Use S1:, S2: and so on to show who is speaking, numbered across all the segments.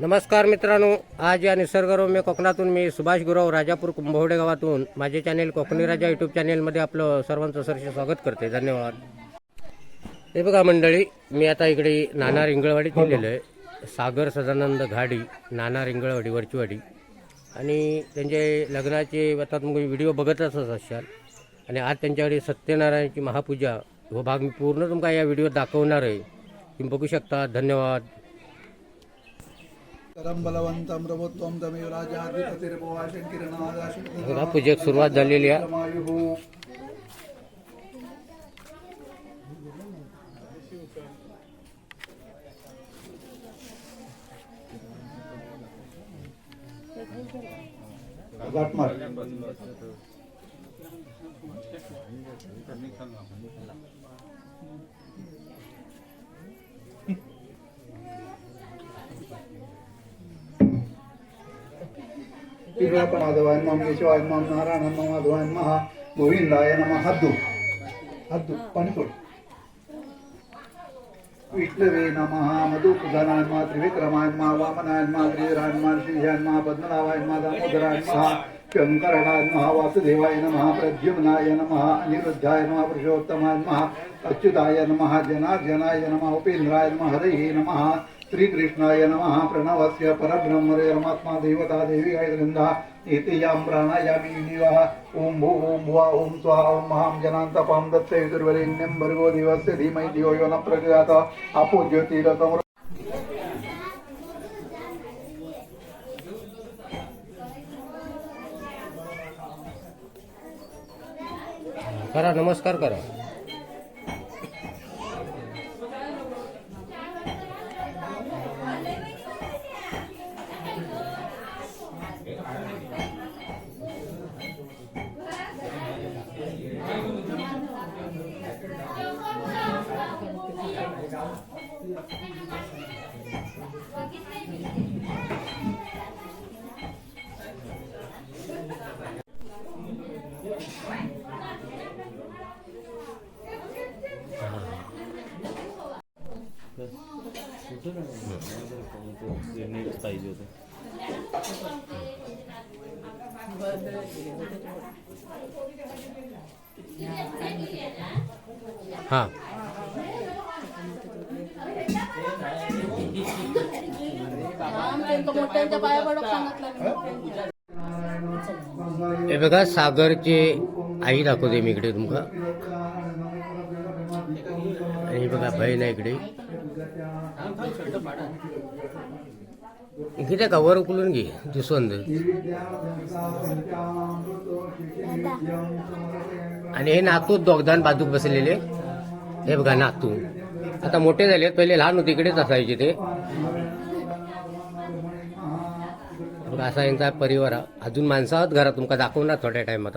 S1: नमस्कार मित्रांनो आज या निसर्गरम्य कोकणातून मी सुभाष गुरव राजापूर कुंभवडे गावातून माझे चॅनेल कोकणी राजा यूट्यूब चॅनेलमध्ये आपलं सर्वांचं सरसे स्वागत करते. धन्यवाद. हे बघा मंडळी मी आता इकडे नाना रिंगळवाडीत गेलेलो आहे. सागर सदानंद घाडी नाना रिंगळवाडी वरचीवाडी. आणि त्यांचे लग्नाचे आता तुम्ही व्हिडिओ बघतच असाल. आणि आज त्यांच्याकडे सत्यनारायणची महापूजा हो भाग मी पूर्ण तुमका या व्हिडिओत दाखवणार आहे. तुम्ही बघू शकता. धन्यवाद. बघा पूजेक सुरुवात झालेली आहे.
S2: किरणादाशु माधवाय नम केशवाय नम नारायण नम माधवाय महा गोविंदाय नम हद्दू. हद्दू पाणी सोड विष्णवे नमः मधुसूदनाय मा त्रिविक्रमाय मा वामनाय मा श्रीधराय मा श्रीजाय मा पद्मनाभाय मा दामोदराय महा शंकरणाय महा वासुदेवाय नमः प्रद्युम्नाय नमः अनिरुद्धाय नमः पुरुषोत्तमाय नमः अच्युताय नमः जनार्दनाय नमः उपेन्द्राय नमः हरिः नमः श्रीकृष्णाय नमः प्रणवस्य परब्रह्मरे रमात्मा देवता देवी गायत्रन्दा एते यां प्राणायामी निवः ॐ भू ॐ भुवा ॐ स्वाहा ॐ महां जनान्तपां दत्ते विदुर्वरेण्यं भर्गो देवस्य धीमहि धियो यो न प्रचोदयात् आपो ज्योतिरतमो
S1: करा नमस्कार करा। हां।
S3: पाया सांगितलं
S1: हे बघा सागरचे आई दाखवते मी इकडे तुमका आणि हे बघा बहीण आहे इकडे. का वर उकलून घे दुसवंद आणि हे नातू दोगदान बाजूक बसलेले. हे बघा नातू. आता मोठे झाले पहिले लहान होते इकडेच असायचे ते. असा यांचा परिवार अजून माणसं आहोत घरात तुमका दाखवणार थोड्या टाइमात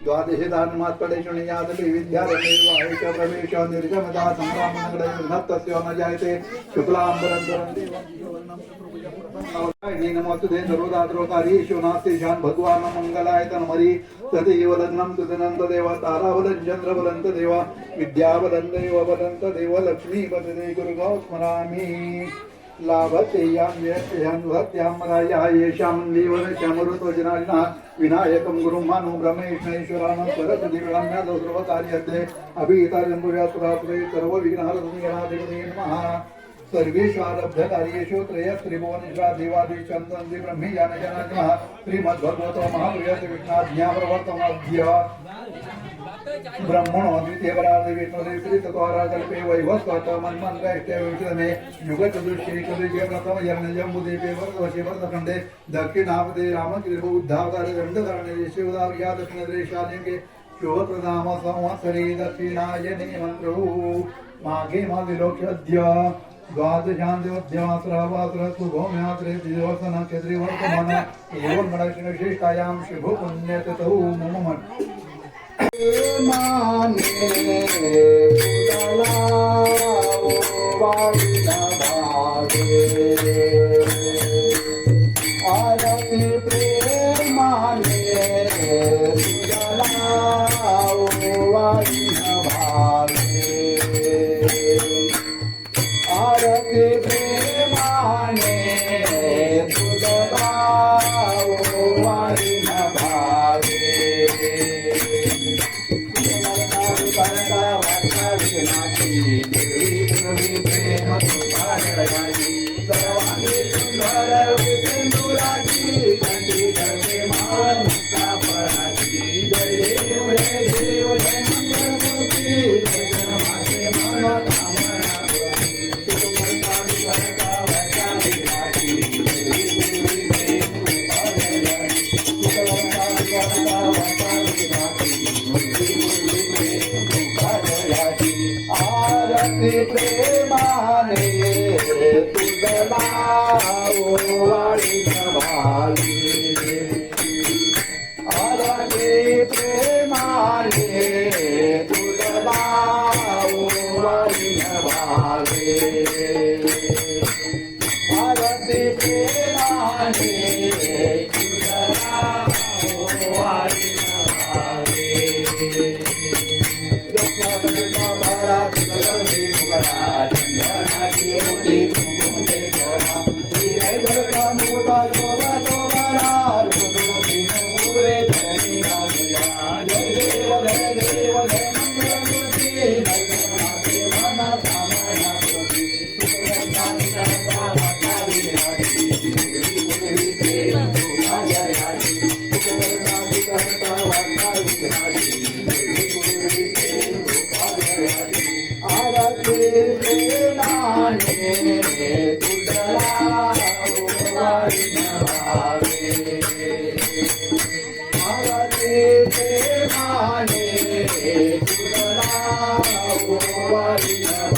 S2: द्वादशे दानमात्कडे यादपि विद्यारण्ये वाहेश प्रवेश निर्गमदा संग्रामनगरे नत्तस्य न जायते शुक्लांबरं धरं देवं नमोस्तुते सर्वदात्रोकारीषु नास्तिशान् भगवान् मङ्गलाय तन्मरि तदेव लग्नं सुदनन्त देव ताराबलं चन्द्रबलन्त देव विद्याबलं देव बलन्त देव लक्ष्मीपतदे गुरुगौ स्मरामि लाभते यां व्यक्त्यां राया येषां लीवनश्यामरुत्वजनालिनः विनायकं गुरुं मानो ब्रह्मेष्णैश्वराणां परतदिगणां यादौ सर्वकार्यते अभिहिताजम्बुव्यासुरासुरे सर्वविघ्नहरसुनिगणाधिपते नमः सर्वेष्वारब्धकार्येषु त्रयस्त्रिभुवनेश्वराधिवादि चन्दन्ति ब्रह्मीयानजना नमः श्रीमद्भगवतो महाप्रियस्य विघ्नाज्ञाप्रवर्तमाभ्यः ब्रह्मणो द्वितीयपराधिविष्णुदेवप्रीतकोराकल्पे वैवस्वत मन्मन्वैत्यविषदमे युगचतुश्रीकृतिजमकमयर्णजम्बुदेवे वरदवशे वरदखण्डे दक्षिणापदे रामकृभु उद्धावतारगण्डकरणे शिवदार्या दक्षिणदेशालिङ्गे शुभप्रदाम संवत्सरे दक्षिणायने मन्त्रौ माघे मादिलोक्ष्यद्य द्वादशान्त्योऽध्यासहवासरः सुभौम्यात्रे द्विवसन क्षेत्रिवर्तमान एवं गणक्षणविशेषायां शिभो पुण्यततौ मम Thank you. Ray nobody.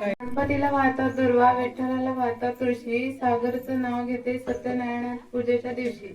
S3: गणपतीला वाहतात दुर्वा विठ्ठलाला वाहतात तुळशी सागरचं नाव घेते सत्यनारायणा पूजेच्या दिवशी.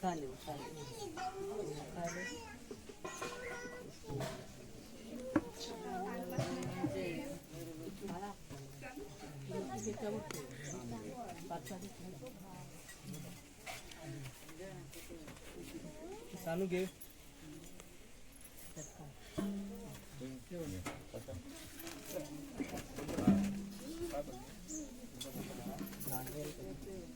S3: चालेल चालू घे Thank you.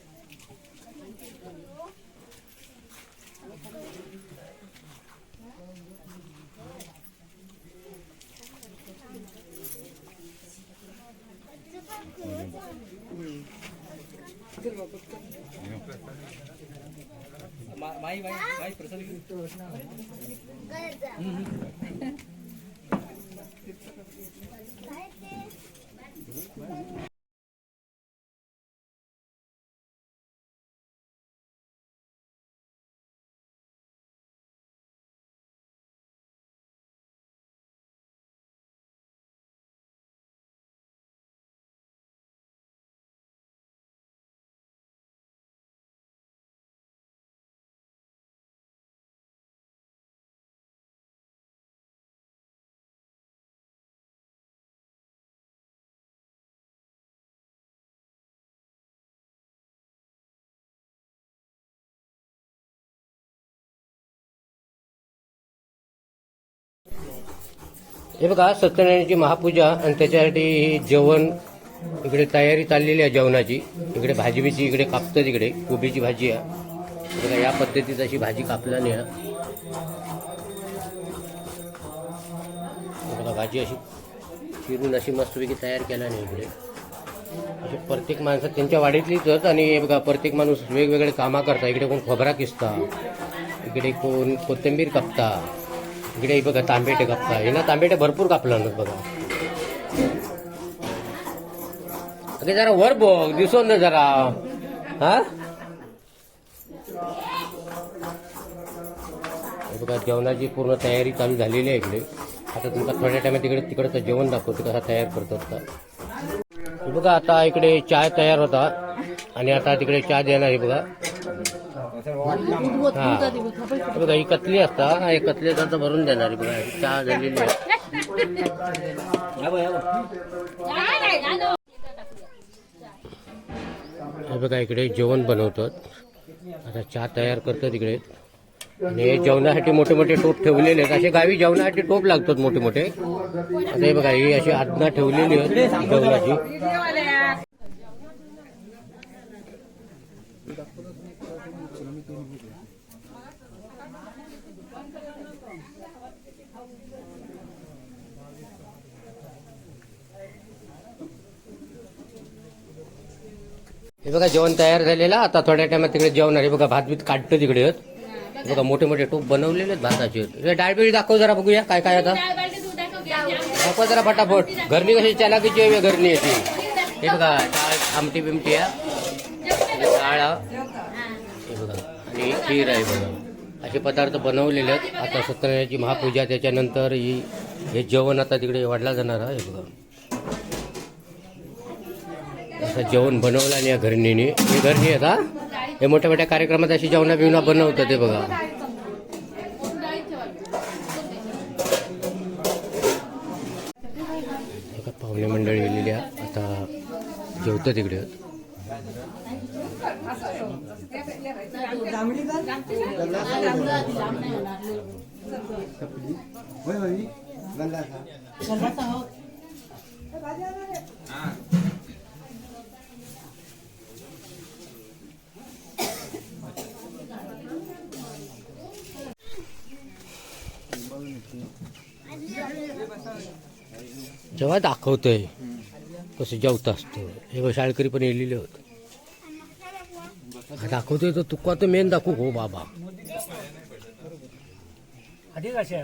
S1: ಬಾಯ್ ಬಾಯ್ ಬಾಯ್ ಪ್ರಸಾದ್ हे बघा सत्यनारायणची महापूजा आणि त्याच्यासाठी जेवण इकडे तयारी चाललेली आहे जेवणाची. इकडे भाजी बिजी इकडे कापतात इकडे कोबीची भाजी आहे. बघा या पद्धतीत अशी भाजी कापला नाही बघा भाजी अशी चिरून अशी मस्तपैकी तयार केला नाही इकडे. असे प्रत्येक माणसं त्यांच्या वाडीतलीच आणि हे बघा प्रत्येक माणूस वेगवेगळे कामं करता इकडे कोण खोबरा किसता इकडे कोण कोथिंबीर कापता. इकडे हे बघा तांबेटे कापता. हे ना तांबेटे भरपूर कापला ना बघा. अगे जरा वर बघ दिसो ना जरा. हा? बघा जेवणाची पूर्ण तयारी चालू झालेली आहे इकडे. आता तुमका थोड्या टायमात तिकडे तिकडचं जेवण दाखवतो कसा तयार करतात का बघा आता इकडे चाय तयार होता. आणि आता तिकडे चहा देणार आहे बघा. हा. हे बघा ही कतली असता हे कतली आता भरून देणार आहे बघा चहा झालेली आहे. हे बघा इकडे जेवण बनवतात. आता चहा तयार करतात इकडे. आणि हे जेवणासाठी मोठे मोठे टोप ठेवलेले आहेत. असे गावी जेवणासाठी टोप लागतात मोठे मोठे. आता हे बघा ही अशी आज्ञा ठेवलेली आहे जेवणाची. हे बघा जेवण तयार झालेलं. आता थोड्या टायमात तिकडे जेवण आहे बघा भात बीत काढतो तिकडे. आहेत. बघा मोठे मोठे टोप बनवलेले आहेत भाताचे. डाळबिळी दाखव जरा बघूया काय काय आता. दाखवा जरा फटाफट घरनी कशी चलाकीची आहे घरनी येते हे बघा डाळ आमटी बिमटी आहे. डाळ हे बघा आणि खीर आहे बघा. असे पदार्थ बनवलेले आहेत. आता सत्यनारायणाची महापूजा त्याच्यानंतर ही हे जेवण आता तिकडे वाढला जाणार आहे हे बघा. असं जेवण बनवलं आणि या घरणीने. हे घरणी आहेत हा हे मोठ्या मोठ्या कार्यक्रमात अशी जेवणा बिवणा बनवतात ते बघा. पाहुणे मंडळी गेलेली आहे आता जेवतं तिकडे जेव्हा दाखवतोय कसं जेवत असतं. हे बघ शाळकरी पण येलेले होत. दाखवतोय तर तुका तर मेन दाखवू हो बाबा.
S4: अधिक कशा